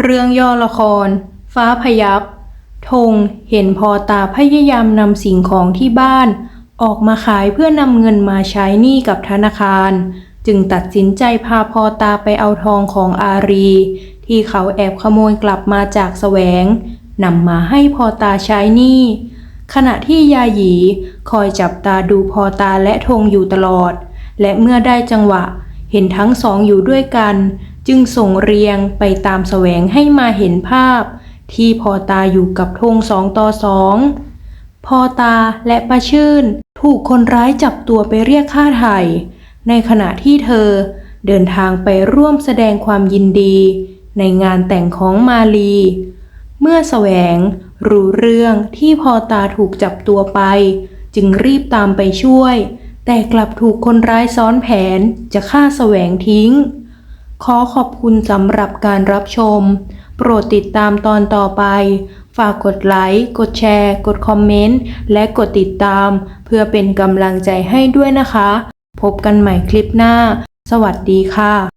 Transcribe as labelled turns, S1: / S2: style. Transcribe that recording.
S1: เรื่องย่อละคร ฟ้าพยับธงเห็นพอตาพยายามนำสิ่งของที่บ้าน ออกมาขายเพื่อนำเงินมาใช้หนี้กับธนาคาร จึงตัดสินใจพาพอตาไปเอาทองของอารี ที่เขาแอบขโมยกลับมาจากแสวงนำมาให้พอตาใช้หนี้ขณะที่ยาหยีคอยจับตาดูพอตาและธงอยู่ตลอด และเมื่อได้จังหวะ เห็นทั้งสองอยู่ด้วยกัน จึงส่งเรียงไปตามแสวงให้มาเห็นภาพ ที่พอตาอยู่กับธงสองต่อสองพอตาและป้าชื่น ถูกคนร้ายจับตัวไปเรียกค่าไถ่ในขณะที่เธอเดินทางไปร่วมแสดงความยินดี ในงานแต่งของมาลี เมื่อแสวงรู้เรื่องที่พอตาถูกจับตัวไป จึงรีบตามไปช่วย แต่กลับถูกคนร้ายซ้อนแผนจะฆ่าแสวงทิ้ง ขอขอบคุณสำหรับการรับชม โปรดติดตามตอนต่อไป ฝากกดไลค์ กดแชร์ กดคอมเมนต์ และกดติดตาม เพื่อเป็นกำลังใจให้ด้วยนะคะ พบกันใหม่คลิปหน้า สวัสดีค่ะ